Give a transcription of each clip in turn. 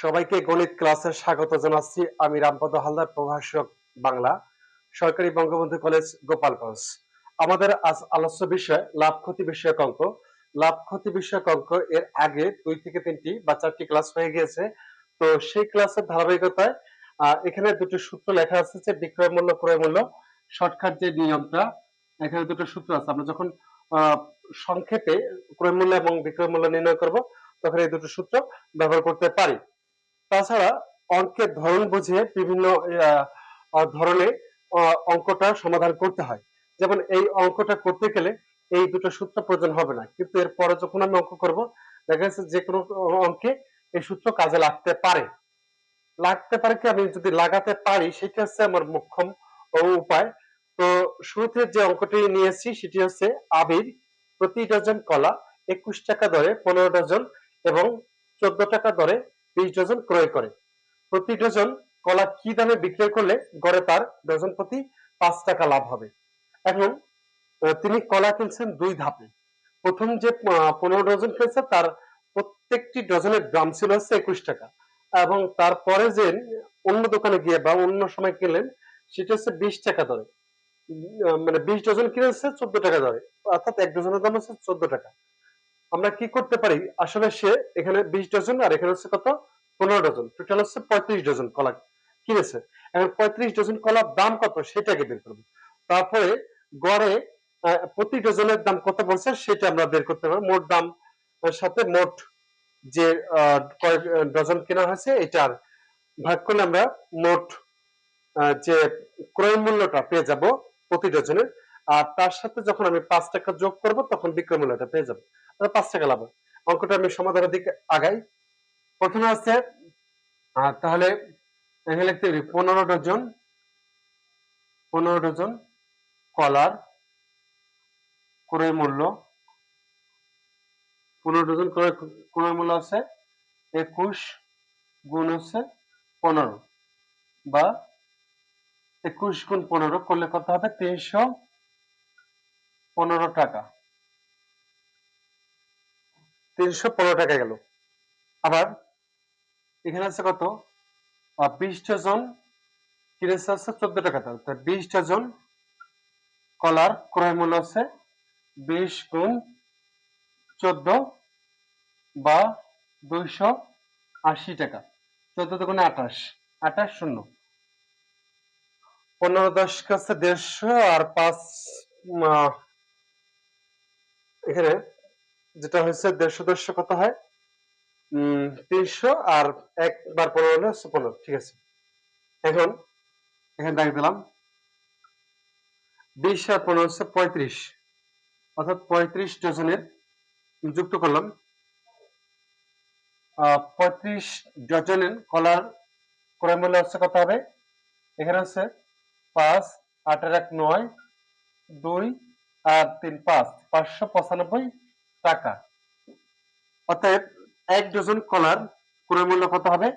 সবাইকে গণিত ক্লাসে স্বাগত জানাচ্ছি। আমি রামপদ হালদার, প্রভাষক বাংলা সরকারি বঙ্গবন্ধু কলেজ, গোপালগঞ্জ। আমাদের আজ আলোচ্য বিষয়, লাভ ক্ষতি বিষয়ক অঙ্ক। লাভ ক্ষতি বিষয়ক অঙ্ক এর আগে দুই থেকে তিনটি বা চারটি ক্লাস হয়ে গিয়েছে। তো সেই ক্লাসের ধারাবাহিকতায় এখানে দুটো সূত্র লেখা আছে যে বিক্রয় মূল্য, ক্রয় মূল্য, শর্টকাট যে নিয়মটা, এখানে দুটো সূত্র আছে। আমরা যখন সংক্ষেপে ক্রয় মূল্য এবং বিক্রয় মূল্য নির্ণয় করব, তখন এই দুটো সূত্র ব্যবহার করতে পারি। তাছাড়া অঙ্কের ধরন বুঝে বিভিন্ন ধরনের অঙ্কটা সমাধান করতে হয়। যেমন এই অঙ্কটা করতে গেলে এই দুটো সূত্র প্রয়োজন হবে না। কিন্তু এরপরে যখন আমি অঙ্ক করব, দেখা যাচ্ছে যে কোনো অঙ্কে এই সূত্র কাজে লাগতে পারে। লাগতে পারে কি? আমি যদি লাগাতে পারি, সেটা হচ্ছে আমার মোক্ষম উপায়। তো শুরুতে যে অঙ্কটি নিয়েছি, সেটি হচ্ছে আবির, প্রতি ডজন কলা একুশ টাকা দরে পনেরো ডজন এবং চোদ্দ টাকা দরে বিশ ডজন ক্রয় করে। প্রতি ডজন কলা কি দামে বিক্রয় করলে গড়ে তার ডজন প্রতি পাঁচ টাকা লাভ হবে? এখন তিনি কলা কিনছেন দুই ধাপে। প্রথম যে পনেরো ডজন কিনছে, তার প্রত্যেকটি ডজনের দাম ছিল হচ্ছে একুশ টাকা। এবং তারপরে যে, অন্য দোকানে গিয়ে বা অন্য সময় কিনলেন, সেটা হচ্ছে বিশ টাকা দরে। মানে বিশ ডজন কিনেছে, চোদ্দ টাকা দরে। অর্থাৎ এক ডজনের দাম হচ্ছে চোদ্দ টাকা। আমরা কি করতে পারি? আসলে সে এখানে বিশ ডজন আর এখানে হচ্ছে কত? পনেরো ডজন। টোটাল হচ্ছে পঁয়ত্রিশ ডজন কলা কিনেছে। এখন পঁয়ত্রিশ ডজন কলার দাম কত? সেটাকে বের করব। তারপরে গড়ে প্রতি ডজনের দাম কত বলছে? সেটা আমরা বের করতে পারব। মোট দাম সাথে মোট যে আহ, কয় ডজন কেনা হয়েছে এটার ভাগ করলে আমরা মোট যে ক্রয় মূল্যটা পেয়ে যাব প্রতি ডজনের আর তার সাথে যখন আমি পাঁচ টাকা যোগ করব, তখন বিক্রয় মূল্যটা পেয়ে যাব। তাহলে পাঁচ টাকা লাভ অঙ্কটা আমি সমাধানের দিকে আগাই। প্রথমে আছে তাহলে পনেরো ডজন পনেরো ডজন কলার ক্রয় মূল্য পনেরো ডজন ক্রয় ক্রয় মূল্য আছে একুশ গুণ হচ্ছে পনেরো, বা একুশ গুণ পনেরো করলে কত হবে? তিনশো পনেরো টাকা। তিনশো পনেরো টাকা গেল। আবার এখানে আছে কত? আহ, বিশ ডজন কিনেছে আছে চোদ্দ টাকা দাম তা বিশ ডজন কলার ক্রয় মূল্য আছে বিশ গুণ চোদ্দ বা দুইশো আশি টাকা। চোদ্দ দুগুণে আঠাশ আঠাশ শূন্য। পনেরো দশ কাছে দেড়শো আর পাঁচ এখানে যেটা হয়েছে দেড়শো দেড়শো কত হয়? তিনশো আর একবার পনেরো হলে পনেরো, ঠিক আছে? এখন এখানে দাগ দিলাম। বিশ আর পনেরো হচ্ছে পঁয়ত্রিশ। অর্থাৎ পঁয়ত্রিশ ডজনের যুক্ত করলাম। পঁয়ত্রিশ ডজনের কলার ক্রয় মূল্য হচ্ছে কত হবে? এখানে হচ্ছে পাঁচ, আটের এক নয়, দুই আর তিন পাঁচ, পাঁচশো পঁচানব্বই টাকা। অতএব এক ডজন কলার ক্রয় মূল্য কত হবে?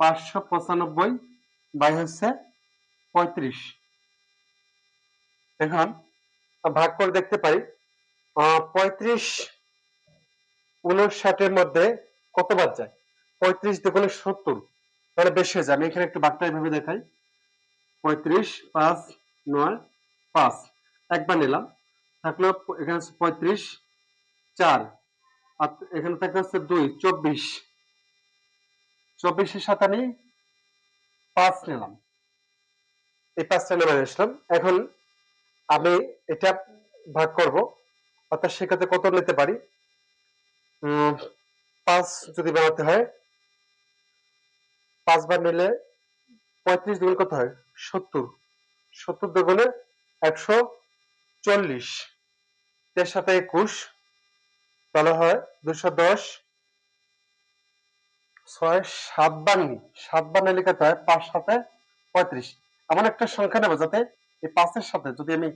পাঁচশো পঁচানব্বই বাই হচ্ছে পঁয়ত্রিশ। এখন ভাগ করে দেখতে পারি। পঁয়ত্রিশ উনষাটের মধ্যে কত বাদ যায়? পঁয়ত্রিশ দুগুণে সত্তর, তাহলে বেশি হয়ে যায়। আমি এখানে একটু বার্তা এভাবে দেখাই। পঁয়ত্রিশ পাঁচ নয় পাঁচ। একবার নিলাম। থাকল এখানে পঁয়ত্রিশ, চার। আর এখানে থাকলে হচ্ছে দুই, চব্বিশ। চব্বিশের সাথে আমি পাঁচ নিলাম। এই পাঁচটা নেমে আসলাম। এখন আমি এটা ভাগ করব। অর্থাৎ সেক্ষেত্রে কত নিতে পারি? পাঁচ যদি বানাতে হয়, পাঁচবার নিলে পঁয়ত্রিশ দুগুণ কত হয়? সত্তর। সত্তর দুগুণে একশো চল্লিশ। এর সাথে একুশ, তাহলে হয় দুশো দশ। ছয় সাত বার নি সাত বার নিলে কত হয় পাঁচ সাথে পঁয়ত্রিশ। এমন একটা সংখ্যা নেব যাতে এই পাঁচের সাথে যদি আমি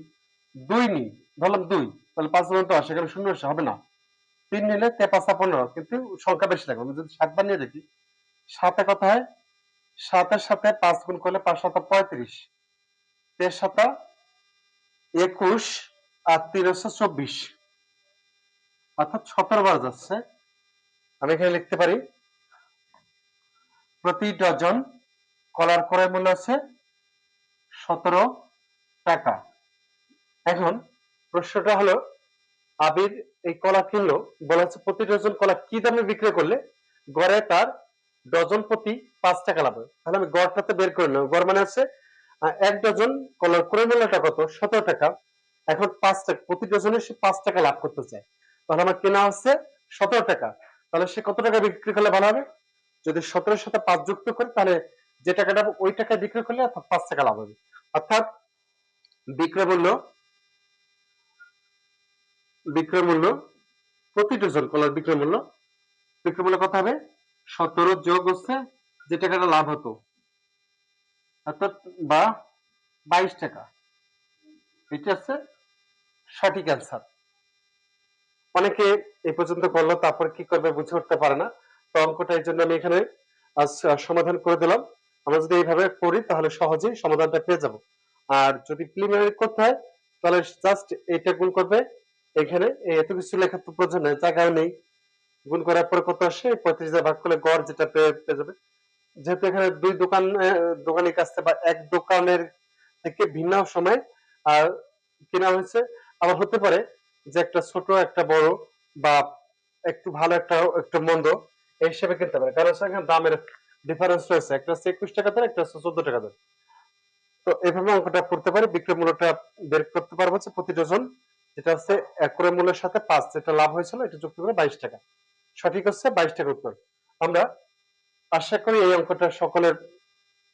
দুই নিই ধরলাম দুই, তাহলে পাঁচ গুণ দশ, এখানে শূন্য এসে হবে না। তিন নিলে তে পাঁচটা পনেরো, কিন্তু সংখ্যা বেশি লাগবে। আমি যদি সাতবার নিয়ে দেখি সাতে কত হয়? সাতের সাথে পাঁচ গুণ করলে পাঁচ সাত পঁয়ত্রিশ। তের সাত একুশ আর তিন হচ্ছে চব্বিশ। অর্থাৎ সতেরো বার যাচ্ছে। আমি এখানে লিখতে পারি, প্রতি ডজন কলার ক্রয় মূল্য আছে সতেরো টাকা। এখন প্রশ্নটা হলো, আবির এই কলা কিনলো, বলা হচ্ছে প্রতি ডজন কলা কি দামে বিক্রি করলে গড়ে তার ডজন প্রতি পাঁচ টাকা লাভ হয়? তাহলে আমি গড়টাতে বের করে নেব। গড় মানে আছে এক ডজন কলার ক্রয় মূল্যটা কত? সতেরো টাকা। এখন পাঁচ টাকা, প্রতি ডজনে সে পাঁচ টাকা লাভ করতে চায়। তাহলে আমার কেনা হচ্ছে সতেরো টাকা। তাহলে সে কত টাকা বিক্রি করলে ভালো হবে? যদি সতেরোর সাথে পাঁচ যুক্ত করে, তাহলে যে টাকাটা ওই টাকায় বিক্রি করলে অর্থাৎ পাঁচ টাকা লাভ হবে। অর্থাৎ বিক্রয় মূল্য বিক্রয় মূল্য, প্রতি ডজন কলার বিক্রয় মূল্য বিক্রয় মূল্য কত হবে? সতেরো যোগ হচ্ছে যে টাকাটা লাভ হতো অর্থাৎ বা টাকা। এটা হচ্ছে সঠিক অ্যান্সার অনেকে এই পর্যন্ত করল তারপর কি করবে বুঝে উঠতে পারে না। তো অঙ্কটা এই জন্য আমি এখানে, আজ সমাধান করে দিলাম। আমরা যদি এইভাবে করি, তাহলে সহজেই সমাধানটা পেয়ে যাব। আর যদি প্রিলিমিনারি করতে হয়, তাহলে জাস্ট গুণ করবে। এখানে এত কিছু লেখার তো প্রয়োজন নেই নেই। গুণ করার পরে কত আসে? পঁয়ত্রিশ ভাগ করলে গড় যেটা পেয়ে যাবে। যেহেতু এখানে দুই দোকান দোকানের কাছ থেকে বা এক দোকানের থেকে ভিন্ন সময়, আর কেনা হয়েছে। আবার হতে পারে যে একটা ছোট, একটা বড় বা একটু ভালো একটা, একটু মন্দ এই হিসেবে কিনতে পারে। কারণ সেখানে দামের ডিফারেন্স রয়েছে। একটা হচ্ছে একুশ টাকা ধরে একটা হচ্ছে চোদ্দ টাকা ধরে তো এইভাবে অঙ্কটা করতে পারি, বিক্রয় মূল্যটা বের করতে পারব হচ্ছে প্রতি ডজন। যেটা হচ্ছে এক করে মূল্যের সাথে পাঁচ, যেটা লাভ হয়েছিল, এটা যুক্ত করে বাইশ টাকা। সঠিক হচ্ছে বাইশ টাকা উত্তর। আমরা আশা করি এই অঙ্কটা সকলের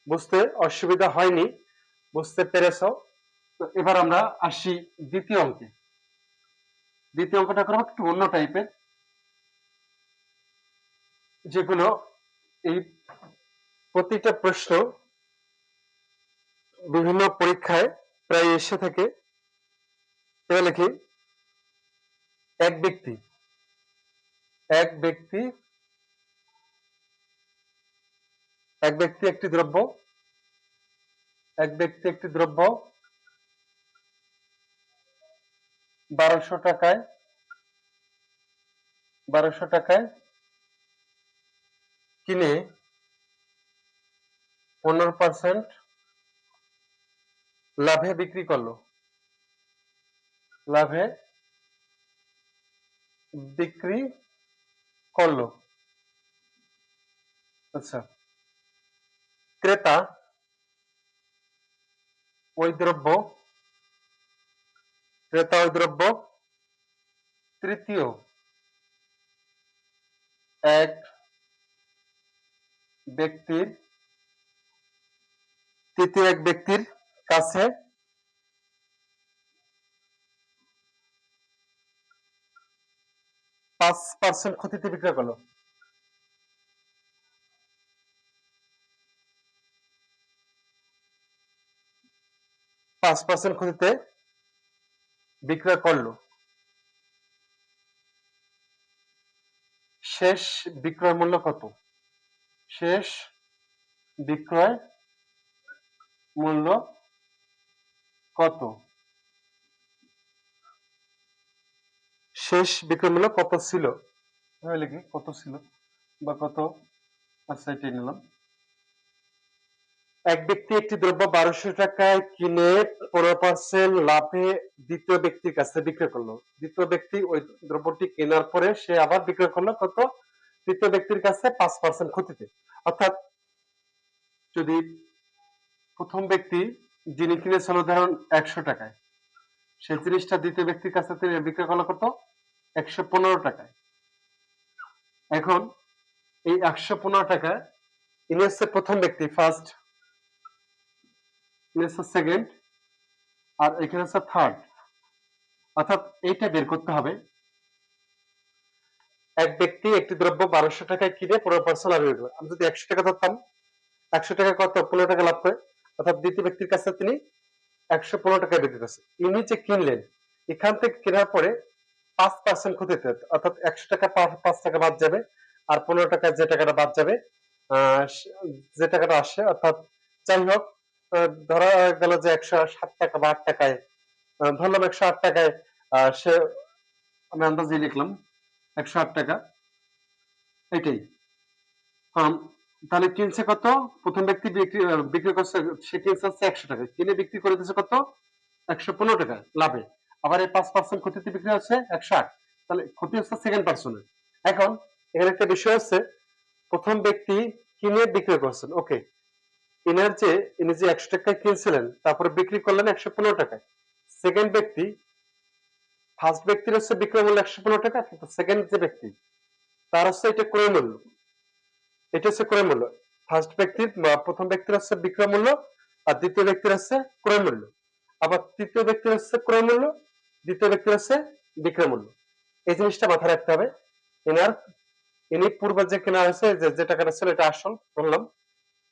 বুঝতে অসুবিধা হয়নি, বুঝতে পেরেছ। তো এবার আমরা আসি দ্বিতীয় অঙ্কে। দ্বিতীয় অঙ্কটা করব একটু অন্য টাইপের যেগুলো এই প্রতিটা প্রশ্ন বিভিন্ন পরীক্ষায় প্রায় এসে থাকে। এবার লিখি, এক ব্যক্তি এক ব্যক্তি এক ব্যক্তি একটি দ্রব্য, এক ব্যক্তি একটি দ্রব্য বারোশো টাকায় বারোশো টাকায় কিনে পনেরো পার্সেন্ট লাভে বিক্রি করল। লাভে বিক্রি করল। আচ্ছা। ক্রেতা ওই দ্রব্য ক্রেতা ওই দ্রব্য তৃতীয়, এক ব্যক্তির, তৃতীয় এক ব্যক্তির কাছে পাঁচ পার্সেন্ট ক্ষতিতে বিক্রয় করল। পাঁচ পার্সেন্ট ক্ষতিতে বিক্রয় করল। শেষ বিক্রয় মূল্য কত? শেষ বিক্রয় মূল্য কত? শেষ বিক্রয় মূল্য কত ছিল? কত ছিল বা কত? আচ্ছা এটাই নিলাম। এক ব্যক্তি একটি দ্রব্য বারোশো টাকায় কিনে পনেরো পার্সেন্ট লাভে দ্বিতীয় ব্যক্তির কাছে বিক্রয় করল। দ্বিতীয় ব্যক্তি ওই দ্রব্যটি কেনার পরে সে আবার বিক্রয় করল, কত? তৃতীয় ব্যক্তির কাছে পাঁচ পার্সেন্ট ক্ষতিতে। অর্থাৎ যদি প্রথম ব্যক্তি যিনি কিনেছিল ধরুন একশো টাকায়, সেই জিনিসটা দ্বিতীয় ব্যক্তির কাছে তিনি বিক্রয় করল কত? একশো পনেরো টাকায়। এখন এই একশো পনেরো টাকা ইনি প্রথম ব্যক্তি ফার্স্ট সেকেন্ড আর এখানে হচ্ছে থার্ড অর্থাৎ এইটা বের করতে হবে। এক ব্যক্তি একটি দ্রব্য বারোশো টাকায় কিনে পনেরো পার্সেন্ট লাভ আমি যদি একশো টাকা ধরতাম, একশো টাকা কত? পনেরো টাকা লাভ করে। অর্থাৎ দ্বিতীয় ব্যক্তির কাছে তিনি একশো পনেরো টাকায় বিক্রি করছে ইনি যে কিনলেন, এখান থেকে কেনার পরে পাঁচ পার্সেন্ট ক্ষতিতে অর্থাৎ একশো টাকা পাঁচ টাকা বাদ যাবে আর পনেরো টাকা যে টাকাটা বাদ যাবে যে টাকাটা আসে, অর্থাৎ যাই হোক ধরা গেল যে একশো ষাট টাকা বা আট টাকায় ধরলাম একশো আট টাকায় সে, আমি আন্দাজে লিখলাম, একশো আট টাকা। এটাই তাহলে কিনছে কত? প্রথম ব্যক্তি বিক্রি বিক্রি করছে, সে কিনছে হচ্ছে একশো টাকা। কিনে বিক্রি করে দিচ্ছে কত? একশো পনেরো টাকা লাভে। আবার এই পাঁচ পার্সেন্ট ক্ষতিতে বিক্রি হচ্ছে একশো আট। তাহলে ক্ষতি হচ্ছে সেকেন্ড পার্সনের এখন এখানে একটা বিষয় হচ্ছে, প্রথম ব্যক্তি কিনে বিক্রি করছেন ওকে ইনার যে, ইনি যে একশো টাকায় কিনছিলেন, তারপরে বিক্রি করলেন একশো পনেরো টাকায়। সেকেন্ড ব্যক্তি ফার্স্ট ব্যক্তির হচ্ছে বিক্রয় মূল্য একশো পনেরো টাকা কিন্তু সেকেন্ড যে ব্যক্তি, তার হচ্ছে এটা ক্রয় মূল্য। এটা হচ্ছে ক্রয় মূল্য। ফার্স্ট ব্যক্তির প্রথম ব্যক্তির হচ্ছে বিক্রয় মূল্য, আর দ্বিতীয় ব্যক্তির হচ্ছে ক্রয় মূল্য। আবার তৃতীয় ব্যক্তির হচ্ছে ক্রয় মূল্য, দ্বিতীয় ব্যক্তির হচ্ছে বিক্রয় মূল্য। এই জিনিসটা মাথায় রাখতে হবে। এনার ইনি পূর্বে যে কেনা হয়েছে যে টাকাটা ছিল, এটা আসল, বললাম।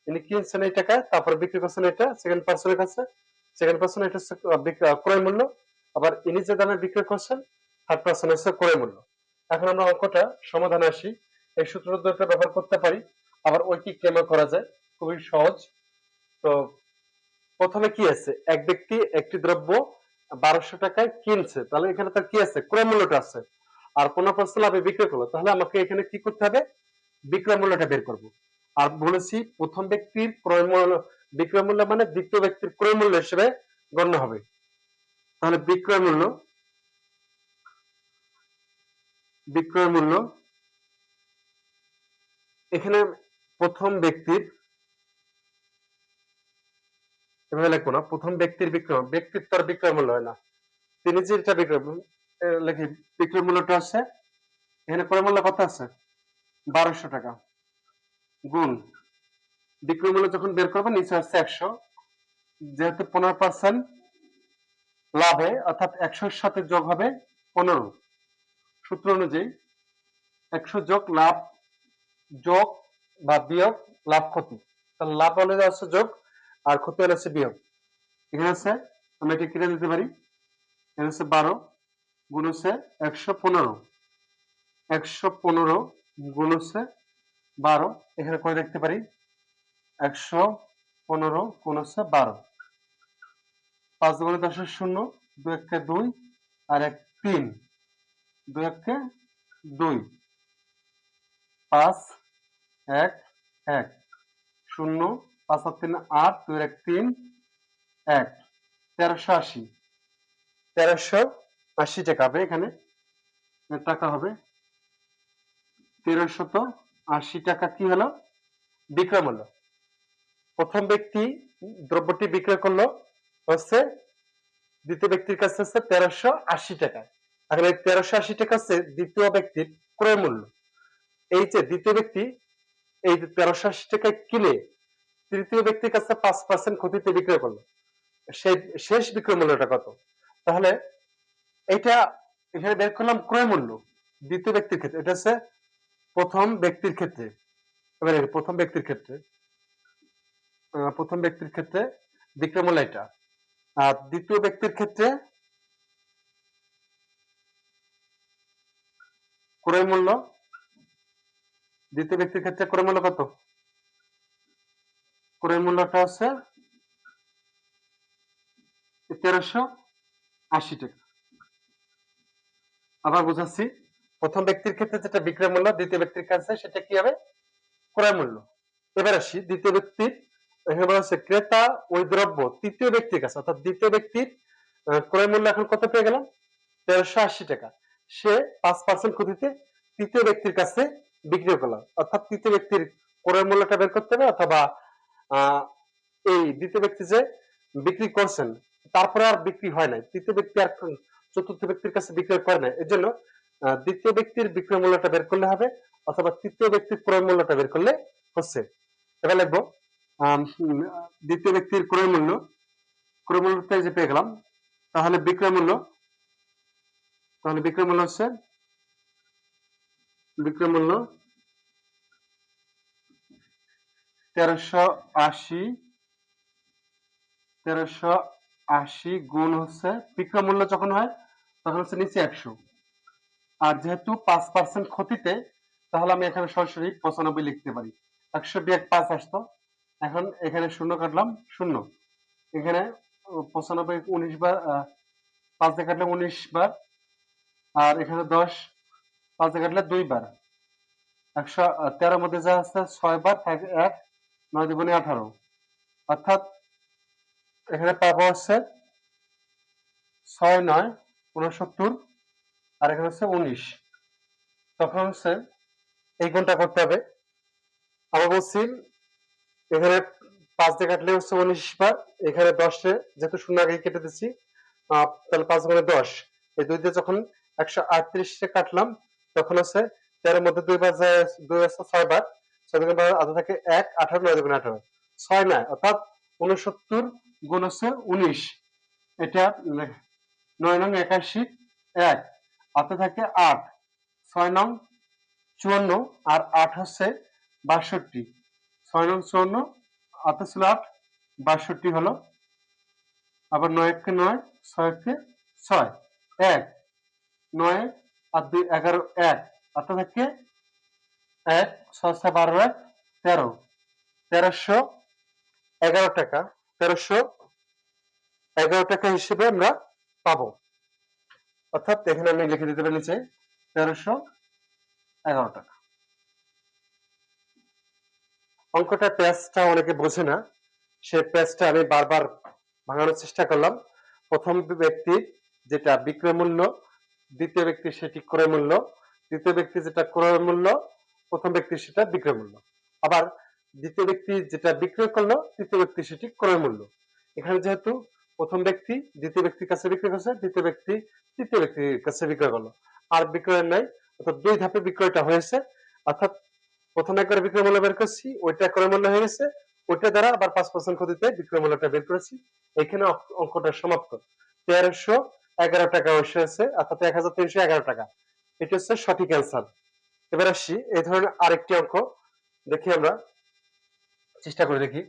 ইনি কিনছেন এই টাকা, তারপরে বিক্রি করছেন এটা সেকেন্ড পার্সনের কাছে। সেকেন্ড পার্সন এটা ক্রয় মূল্য। আবার ইনি যে দামে বিক্রি করছেন থার্ড পার্সন হচ্ছে ক্রয় মূল্য। এখন আমরা অঙ্কটা সমাধানে আসি। এই ব্যবহার করতে পারি। আবার ঐকিক ক্লেমও করা যায়? খুবই সহজ। তো প্রথমে কি আছে? এক ব্যক্তি একটি দ্রব্য বারোশো টাকায় কিনছে। তাহলে এখানে তার কি আছে? ক্রয় মূল্যটা আছে। আর পনেরো পার্সেন্ট লাভে বিক্রি করল তাহলে আমাকে এখানে কি করতে হবে? বিক্রয় মূল্যটা বের করব। আর বলেছি প্রথম ব্যক্তির ক্রয় মূল্য, বিক্রয় মূল্য মানে দ্বিতীয় ব্যক্তির ক্রয় মূল্য হিসেবে গণ্য হবে। তাহলে বিক্রয় মূল্য বিক্রয় মূল্য, এখানে প্রথম ব্যক্তির, এভাবে লিখব না, প্রথম ব্যক্তির বিক্রয় ব্যক্তির তো আর বিক্রয় মূল্য হয় না। তিনি যেটা বিক্রয় লিখি, বিক্রয় মূল্যটা আছে, এখানে ক্রয় মূল্য কত আছে? বারোশো টাকা। গুণ। বিক্রয় মূল্য যখন বের করব নিচে হচ্ছে একশো। যেহেতু পনেরো পার্সেন্ট লাভে, অর্থাৎ একশোর সাথে যোগ হবে পনেরো। সূত্র অনুযায়ী একশো যোগ লাভ, যোগ বা বিয়োগ লাভ ক্ষতি। তাহলে লাভ হলে হচ্ছে যোগ, আর ক্ষতি হলে হচ্ছে বিয়োগ। এখানে আছে আমরা এটা কেটে দিতে পারি। এখানে হচ্ছে বারো গুণ হচ্ছে একশো পনেরো। একশো পনেরো গুণ হচ্ছে বারো। এখানে করে দেখতে পারি। একশো পনেরো গুণ হচ্ছে বারো। পাঁচ দুগুণে দশের শূন্য, দু একে দুই আর এক তিন। দু একে দুই। পাঁচ এক এক। শূন্য, পাঁচ আর তিন আট, দুই এক তিন, এক। তেরোশো আশি। তেরোশো আশি টাকা হবে এখানে। টাকা হবে। তেরোশত আশি টাকা কি হলো? বিক্রয় মূল্য। প্রথম ব্যক্তি দ্রব্যটি বিক্রয় করল হচ্ছে, দ্বিতীয় ব্যক্তির কাছে হচ্ছে তেরোশো আশি টাকা। এখন এই তেরোশো আশি টাকা হচ্ছে দ্বিতীয় ব্যক্তির ক্রয় মূল্য। এই যে দ্বিতীয় ব্যক্তি, এই তেরোশো আশি টাকায় কিনে তৃতীয় ব্যক্তির কাছে পাঁচ পার্সেন্ট ক্ষতিতে বিক্রয় করল, সেই শেষ বিক্রয় মূল্যটা কত? তাহলে এটা এখানে বের করলাম ক্রয় মূল্য, দ্বিতীয় ব্যক্তির ক্ষেত্রে। এটা হচ্ছে প্রথম ব্যক্তির ক্ষেত্রে, এবারে প্রথম ব্যক্তির ক্ষেত্রে প্রথম ব্যক্তির ক্ষেত্রে বিক্রয় মূল্য এটা। আর দ্বিতীয় ব্যক্তির ক্ষেত্রে ক্রয় মূল্য দ্বিতীয় ব্যক্তির ক্ষেত্রে ক্রয় মূল্য কত? ক্রয় মূল্যটা হচ্ছে তেরোশো আশি টাকা। আবার বুঝাচ্ছি প্রথম ব্যক্তির ক্ষেত্রে যেটা বিক্রয় মূল্য, দ্বিতীয় ব্যক্তির কাছে সেটা কি হবে? ক্রয় মূল্য। এবার আসি, দ্বিতীয় ব্যক্তির হচ্ছে ক্রেতা ওই দ্রব্য তৃতীয় ব্যক্তির কাছে, অর্থাৎ দ্বিতীয় ব্যক্তির ক্রয় মূল্য এখন কত পেয়ে গেলাম? তেরোশো আশি টাকা। সে পাঁচ পার্সেন্ট ক্ষতিতে তৃতীয় ব্যক্তির কাছে বিক্রি করল অর্থাৎ তৃতীয় ব্যক্তির ক্রয় মূল্যটা বের করতে হবে, অথবা এই দ্বিতীয় ব্যক্তি যে বিক্রি করছেন, তারপরে আর বিক্রি হয় নাই। তৃতীয় ব্যক্তি আর চতুর্থ ব্যক্তির কাছে বিক্রয় করে নাই। এর জন্য দ্বিতীয় ব্যক্তির বিক্রয় মূল্যটা বের করলে হবে, অথবা তৃতীয় ব্যক্তির ক্রয় মূল্যটা বের করলে হচ্ছে। এবার লিখব দ্বিতীয় ব্যক্তির ক্রয় মূল্য, ক্রয় মূল্যটা যে পেয়ে গেলাম, তাহলে বিক্রয় মূল্য, তাহলে বিক্রয় মূল্য হচ্ছে, বিক্রয় মূল্য তেরোশো আশি তেরোশো আশি গুণ হচ্ছে, বিক্রয় মূল্য যখন হয়, তখন হচ্ছে নিচে একশো। যেহেতু পাঁচ পার্সেন্ট ক্ষতিতে, তাহলে আমি এখানে সরাসরি পঁচানব্বই লিখতে পারি। একশো বিয়াক পাঁচ আসতো। এখন এখানে শূন্য কাটলাম, শূন্য। এখানে পঁচানব্বই উনিশ বার পাঁচ দিয়ে কাটলে উনিশ বার, আর এখানে দশ, পাঁচ দিয়ে কাটলে দুই বার। একশো তেরোর মধ্যে যা আছে, ছয় বার এক, নয় দুগুণে আঠারো। অর্থাৎ এখানে পাবো হচ্ছে ছয় নয়, উনসত্তর আর এখানে হচ্ছে উনিশ। তখন হচ্ছে এই গুণটা করতে হবে। আমরা বলছি, এখানে পাঁচ দিয়ে কাটলে হচ্ছে উনিশ বার, এখানে দশে যেহেতু শূন্য আগে কেটে দিচ্ছি তাহলে পাঁচ গুণে দশ। এই দুই দিয়ে যখন একশো আটত্রিশে কাটলাম, তখন হচ্ছে তেরোর মধ্যে দুই বার যায়, দুই আছে ছয় বার, ছয় দুগুণ বার আধা থাকে এক, আঠারো, নয় দুগুণ আঠারো। ছয় নয়, অর্থাৎ উনসত্তর গুণ হচ্ছে উনিশ। এটা নয় নং একাশি, এক। হাতে থাকে আট। ছয় নং চুয়ান্ন আর আট হচ্ছে বাষট্টি। ছয় নং চুয়ান্ন, হাতে ছিল আট, বাষট্টি হলো। আবার নয় এককে নয়, ছয় এককে ছয়। এক, নয় আর দুই এগারো এক। হাতে থাকে এক, ছয় ছয় বারো এক, তেরো। তেরোশো এগারো টাকা। তেরোশো এগারো টাকা হিসেবে আমরা পাবো। অর্থাৎ এখানে আমি লিখে দিতে পারি নিচে তেরোশো এগারো টাকা। অঙ্কটা পেজটা অনেকে বোঝে না, সে পেজটা আমি বারবার ভাঙানোর চেষ্টা করলাম। প্রথম ব্যক্তি যেটা বিক্রয় মূল্য, দ্বিতীয় ব্যক্তি সেটি ক্রয় মূল্য, তৃতীয় ব্যক্তি যেটা ক্রয় মূল্য, প্রথম ব্যক্তি সেটা বিক্রয় মূল্য। আবার দ্বিতীয় ব্যক্তি যেটা বিক্রয় করল, তৃতীয় ব্যক্তি সেটি ক্রয় মূল্য। এখানে যেহেতু প্রথম ব্যক্তি, দ্বিতীয় ব্যক্তির কাছে বিক্রয় করছে দ্বিতীয় ব্যক্তি, তৃতীয় ব্যক্তির কাছে বিক্রয় করল। আর বিক্রয়ের নাই, অর্থাৎ দুই ধাপে বিক্রয়টা হয়েছে। অর্থাৎ প্রথম একবার বিক্রয় মূল্য বের করছি, ওইটা ক্রয় মূল্য হয়ে গেছে, ওইটা দ্বারা আবার পাঁচ পার্সেন্ট ক্ষতিতে বিক্রয় মূল্যটা বের করেছি। এখানে অঙ্কটা সমাপ্ত। তেরোশো এগারো টাকা অবশ্য আছে অর্থাৎ এক হাজার তিনশো এগারো টাকা। এটা হচ্ছে সঠিক অ্যান্সার এবার আসি, এই ধরনের আরেকটি অঙ্ক দেখি আমরা। চেষ্টা করে দেখি।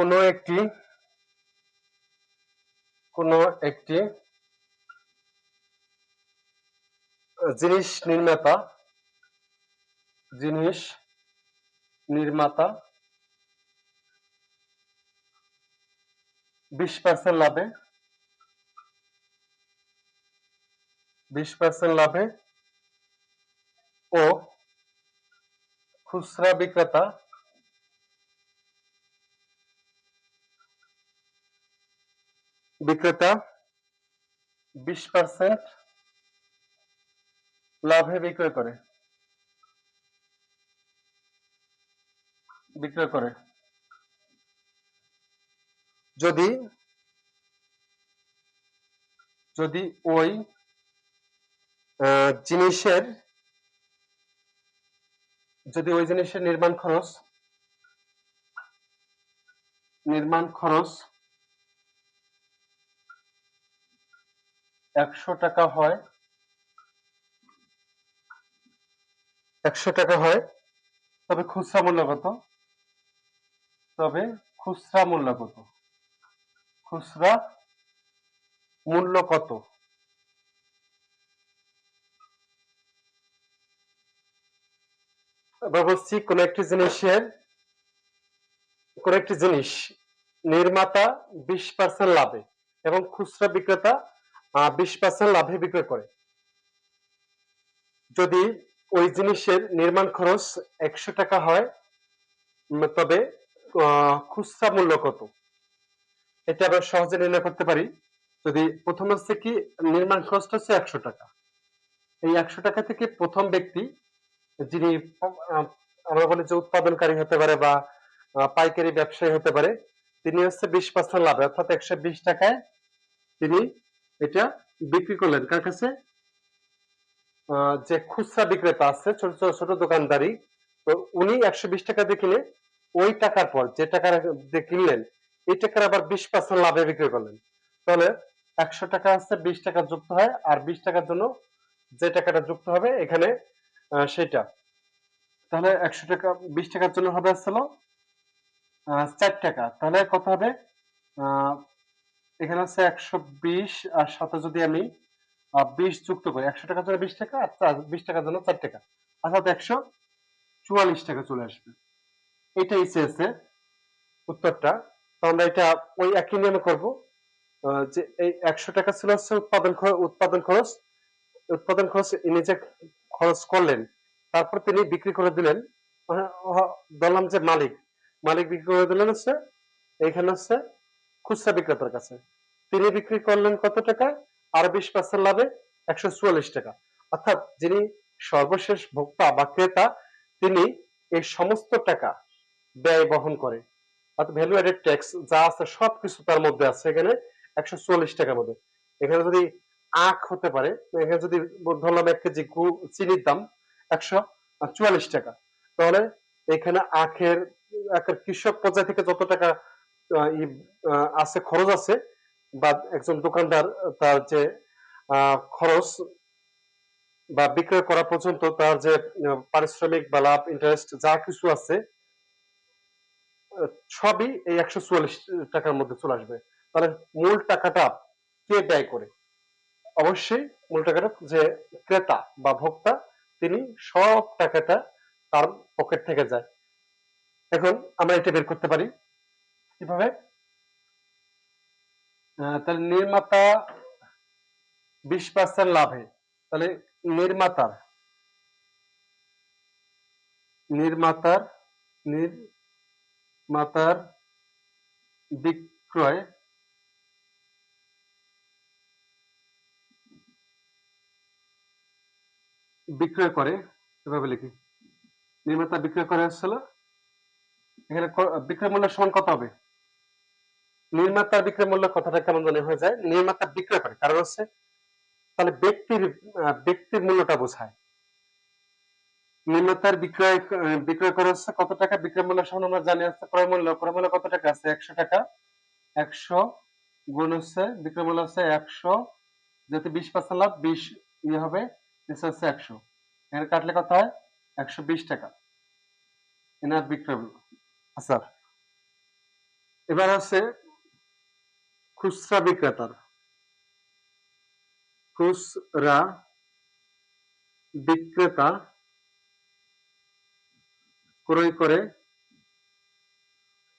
কোনো একটি কোনো একটি জিনিস নির্মাতা জিনিস নির্মাতা বিশ পার্সেন্ট লাভে, বিশ পার্সেন্ট লাভে ও খুচরা বিক্রেতা বিক্রেতা, বিশ পার্সেন্ট লাভে বিক্রয় করে। বিক্রয় করে। যদি যদি ওই জিনিসের, যদি ওই জিনিসের নির্মাণ খরচ নির্মাণ খরচ একশো টাকা হয়। একশো টাকা হয়। তবে খুচরা মূল্য কত? তবে খুচরা মূল্য কত? খুচরা মূল্য কত? বলছি, কোন একটি জিনিসের, কোন একটি জিনিস নির্মাতা বিশ পার্সেন্ট লাভে এবং খুচরা বিক্রেতা বিশ পার্সেন্ট লাভে বিক্রয় করে। যদি ওই জিনিসের নির্মাণ খরচ একশো টাকা হয় তবে খুচরা মূল্য কত? এটা আমরা সহজে নির্ণয় করতে পারি। যদি প্রথম হচ্ছে কি, নির্মাণ খরচটা হচ্ছে একশো টাকা। এই একশো টাকা থেকে প্রথম ব্যক্তি, যিনি আমরা বলি যে উৎপাদনকারী হতে পারে বা পাইকারি ব্যবসায়ী হতে পারে, তিনি হচ্ছে বিশ পার্সেন্ট লাভ, অর্থাৎ একশো বিশ টাকায় তিনি এটা বিক্রি করলেন কার কাছে? যে খুচরা বিক্রেতা আছে, ছোট ছোট ছোট দোকানদারি, তো উনি একশো বিশ টাকা দিয়ে কিনে ওই টাকার পর যে টাকা দিয়ে কিনলেন, এই টাকার আবার বিশ পার্সেন্ট লাভে বিক্রি করলেন। তাহলে একশো টাকা আছে, বিশ টাকা যুক্ত হয়, আর বিশ টাকার জন্য যে টাকাটা যুক্ত হবে এখানে সেটা। তাহলে একশো টাকা, বিশ টাকার জন্য হবে আসলো চার টাকা। তাহলে কত হবে? এখানে হচ্ছে একশো বিশ আর সাথে যদি আমি বিশ যুক্ত করে একশো টাকার জন্য বিশ টাকা আর বিশ টাকার জন্য চার টাকা। অর্থাৎ একশো চুয়াল্লিশ টাকা চলে আসবে। এটাই চেয়েছে উত্তরটা। তো আমরা এটা ওই একই নিয়মে করব যে এই একশো টাকা ছিল হচ্ছে উৎপাদন উৎপাদন খরচ উৎপাদন খরচ যে খরচ করলেন তারপর তিনি বিক্রি করে দিলেন মানে, হ- ধরলাম যে মালিক মালিক বিক্রি করে দিলেন হচ্ছে এইখানে হচ্ছে খুচরা বিক্রেতার কাছে। তিনি বিক্রি করলেন কত টাকা? আর বিশ পার্সেন্ট লাভে একশো চুয়াল্লিশ টাকা। অর্থাৎ যিনি সর্বশেষ ভোক্তা বা ক্রেতা, তিনি এই সমস্ত টাকা ব্যয় বহন করে। অর্থাৎ ভ্যালু অ্যাডেড ট্যাক্স যা আছে তার মধ্যে আছে এখানে একশো চুয়াল্লিশ টাকার মধ্যে। এখানে যদি আখ হতে পারে এখানে যদি ধরলাম এক কেজি চিনির দাম একশো চুয়াল্লিশ টাকা। তাহলে এখানে আখের কৃষক পর্যায় থেকে যত টাকা আছে, খরচ আছে বা একজন দোকানদার, তার যে খরচ বা বিক্রয় করা পর্যন্ত তার যে পারিশ্রমিক বা লাভ ইন্টারেস্ট যা কিছু আছে সবই এই একশো চুয়াল্লিশ টাকার মধ্যে চলে আসবে। তাহলে মূল টাকাটা কে ব্যয় করে? অবশ্যই মূল টাকাটা যে ক্রেতা বা ভোক্তা, তিনি সব টাকাটা তার পকেট থেকে যায়। এখন আমরা এটা বের করতে পারি। কীভাবে? তাহলে নির্মাতা বিশ পার্সেন্ট লাভে। তাহলে নির্মাতার নির্মাতার নির্মাতার বিক্রয় বিক্রয় করে এভাবে লিখি? নির্মাতা বিক্রয় করে আসছিল। এখানে বিক্রয় মূল্য সমান কত হবে? নির্মাতার বিক্রয় মূল্য কথাটা কেমন জানি হয়ে যায়? নির্মাতা বিক্রয় করে, কারণ হচ্ছে তাহলে ব্যক্তির ব্যক্তির মূল্যটা বোঝায়। নির্মাতার বিক্রয় বিক্রয় করে হচ্ছে কত টাকা? বিক্রয় মূল্য সমান আমরা জানি হচ্ছে ক্রয় মূল্য। ক্রয় মূল্য কত টাকা আছে? একশো টাকা। একশো গুণ হচ্ছে, বিক্রয় মূল্য হচ্ছে একশো। যেহেতু বিশ পার্সেন্ট লাভ, বিশ ইয়ে হবে হচ্ছে একশো। এখানে কাটলে কত হয়? একশো বিশ টাকা। এনার বিক্রয় আচ্ছা। এবার হচ্ছে খুচরা বিক্রেতার খুচরা বিক্রেতা ক্রয় করে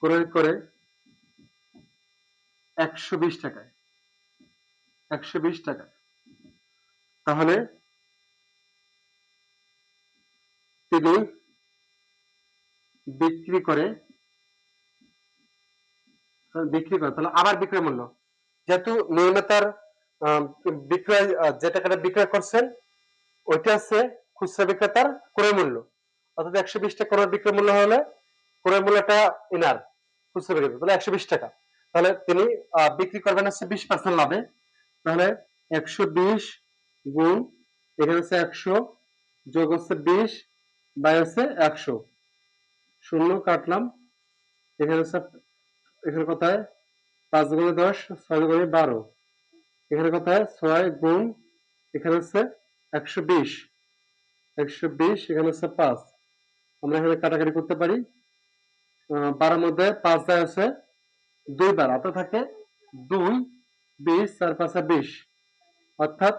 ক্রয় করে একশো বিশ টাকায়, একশো বিশ টাকায়। তাহলে তিনি বিক্রি করে বিক্রি করে তাহলে আবার বিক্রয় মূল্য। যেহেতু নির্মাতার বিক্রয় যে টাকাটা বিক্রয় করছেন, ওইটা আছে খুচরা বিক্রেতার ক্রয় মূল্য। অর্থাৎ একশো বিশ টাকা ক্রয় বিক্রয় মূল্য হলে ক্রয় মূল্যটা ইনার, খুচরা বিক্রেতা। তাহলে একশো বিশ টাকা। তাহলে তিনি বিক্রি করবেন হচ্ছে বিশ পার্সেন্ট লাভে। তাহলে একশো বিশ গুণ, এখানে হচ্ছে একশো, যোগ হচ্ছে বিশ, বাই হচ্ছে একশো। শূন্য কাটলাম, এখানে হচ্ছে এখানে কোথায় পাঁচ গুণে দশ, ছয় গুণে বারো। এখানে কোথায় ছয় গুণ, এখানে হচ্ছে একশো বিশ। একশো বিশ, এখানে হচ্ছে পাঁচ। আমরা এখানে কাটাকাটি করতে পারি। বারোর মধ্যে পাঁচ দেয় আছে দুইবার অর্থাৎ থাকে দুই, বিশ, চার, পাঁচা বিশ। অর্থাৎ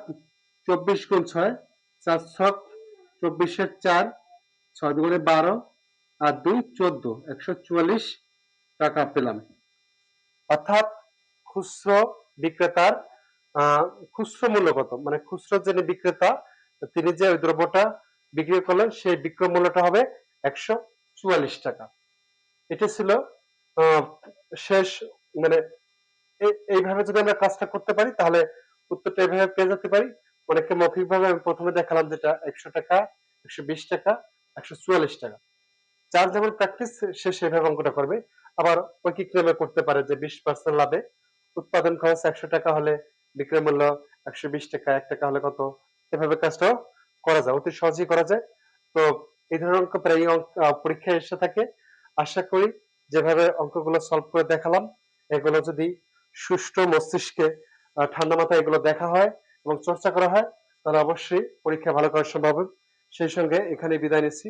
চব্বিশ গুণ ছয়, চার ছক চব্বিশের চার, ছয় দুগুণে বারো, আর দুই চোদ্দ, একশো চুয়াল্লিশ টাকা পেলাম। অর্থাৎ খুচরো বিক্রেতার খুচরো মূল্য কত? মানে খুচরো যিনি বিক্রেতা, তিনি যে ওই দ্রব্যটা বিক্রি করলেন, সেই বিক্রয় মূল্যটা হবে একশো চুয়াল্লিশ টাকা। এটা ছিল শেষ মানে এইভাবে যদি আমরা কাজটা করতে পারি, তাহলে উত্তরটা এইভাবে পেয়ে যেতে পারি। অনেককে মৌখিক ভাবে আমি প্রথমে দেখালাম যেটা একশো টাকা, একশো বিশ টাকা, একশো চুয়াল্লিশ টাকা। যার যেমন প্র্যাকটিস সে সেভাবে অঙ্কটা করবে। আবার ঐকিক করতে পারে যে বিশ পার্সেন্ট লাভে। উৎপাদন খরচ একশো টাকা হলে বিক্রয় মূল্য একশো বিশ টাকা, এক টাকা হলে কত? এভাবে কাজটাও করা যায়, অতি সহজেই করা যায়। তো এই ধরনের অঙ্ক প্রায় পরীক্ষায় এসে থাকে। আশা করি যেভাবে অঙ্কগুলো সলভ করে দেখালাম, এগুলো যদি সুষ্ঠু মস্তিষ্কে ঠান্ডা মাথায় এগুলো দেখা হয় এবং চর্চা করা হয়, তাহলে অবশ্যই পরীক্ষা ভালো করা সম্ভব সেই সঙ্গে এখানে বিদায় নিচ্ছি।